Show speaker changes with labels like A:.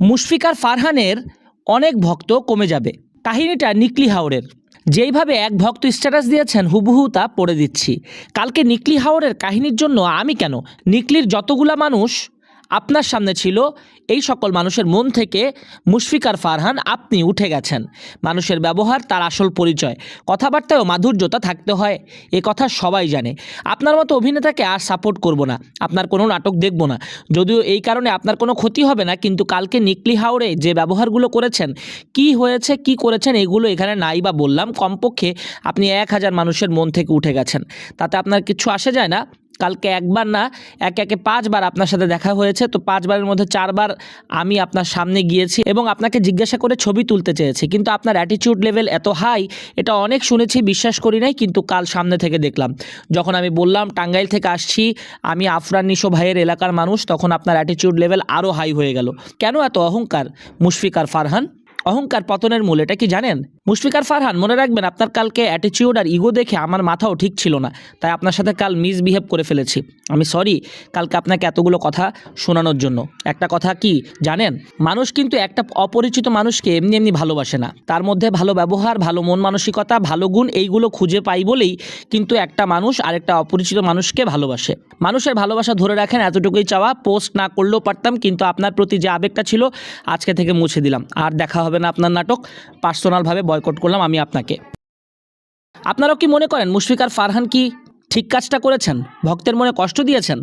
A: মুশফিকার ফারহানের অনেক ভক্ত কমে যাবে। কাহিনীটা নিকলি হাওড়ের যেইভাবে এক ভক্ত স্ট্যাটাস দিয়েছেন, হুবহু তা পড়ে দিচ্ছি। কালকে নিকলি হাওড়ের কাহিনীর জন্য আমি কেন? নিকলির যতগুলা মানুষ আপনার সামনে ছিল এই সকল মানুষের মন থেকে মুশফিকার ফারহান আপনি উঠে গেছেন। মানুষের ব্যবহার তার আসল পরিচয়। কথাবার্তায়ও মাধুর্যতা থাকতে হয়। এ কথা সবাই জানে। আপনার মতো অভিনেতাকে আর সাপোর্ট করব না। আপনার কোনো নাটক দেখব না। যদিও এই কারণে আপনার কোনো ক্ষতি হবে না, কিন্তু কালকে নিকলি হাওড়ে যে ব্যবহারগুলো করেছেন, কি হয়েছে, কি করেছেন, এগুলো এখানে নাই বা বললাম। কমপক্ষে আপনি এক হাজার মানুষের মন থেকে উঠে গেছেন। তাতে আপনার কিছু আসে যায় না? কালকে একবার না, এক একে পাঁচবার আপনার সাথে দেখা হয়েছে। তো পাঁচবারের মধ্যে চারবার আমি আপনার সামনে গিয়েছি এবং আপনাকে জিজ্ঞাসা করে ছবি তুলতে চেয়েছি। কিন্তু আপনার অ্যাটিটিউড লেভেল এত হাই এটা অনেক শুনেছি, বিশ্বাস করি নাই, কিন্তু কাল সামনে থেকে দেখলাম। যখন আমি বললাম, টাঙ্গাইল থেকে আসছি, আমি আফরান নিশো ভাইয়ের এলাকার মানুষ, তখন আপনার অ্যাটিটিউড লেভেল আরও হাই হয়ে গেল। কেন এত অহংকার মুশফিকার ফারহান? অহংকার পতনের মূল, এটা কি জানেন? মুশফিকার ফারহান, মনে রাখবেন আপনার কালকে অ্যাটিটিউড আর ইগো দেখে আমার মাথাও ঠিক ছিল না, তাই আপনার সাথে কাল মিসবিহেভ করে ফেলেছি। আমি সরি কালকে আপনাকে এতগুলো কথা শোনানোর জন্য। একটা কথা কি জানেন? মানুষ কিন্তু একটা অপরিচিত মানুষকে এমনি এমনি ভালোবাসে না। তার মধ্যে ভালো ব্যবহার, ভালো মন মানসিকতা, ভালো গুণ, এইগুলো খুঁজে পাই বলেই কিন্তু একটা মানুষ আরেকটা অপরিচিত মানুষকে ভালোবাসে। মানুষের ভালোবাসা ধরে রাখেন এতটুকুই চাওয়া পোস্ট না করলেও পারতাম, কিন্তু আপনার প্রতি যে আবেগটা ছিল, আজকে থেকে মুছে দিলাম। আর দেখা হবে না আপনার নাটক। পার্সোনালভাবে বয়কট করলাম আমি আপনাকে। আপনারাও কি মনে করেন মুশফিকার ফারহান কি ঠিক কাজটা করেছেন? ভক্তের মনে কষ্ট দিয়েছেন?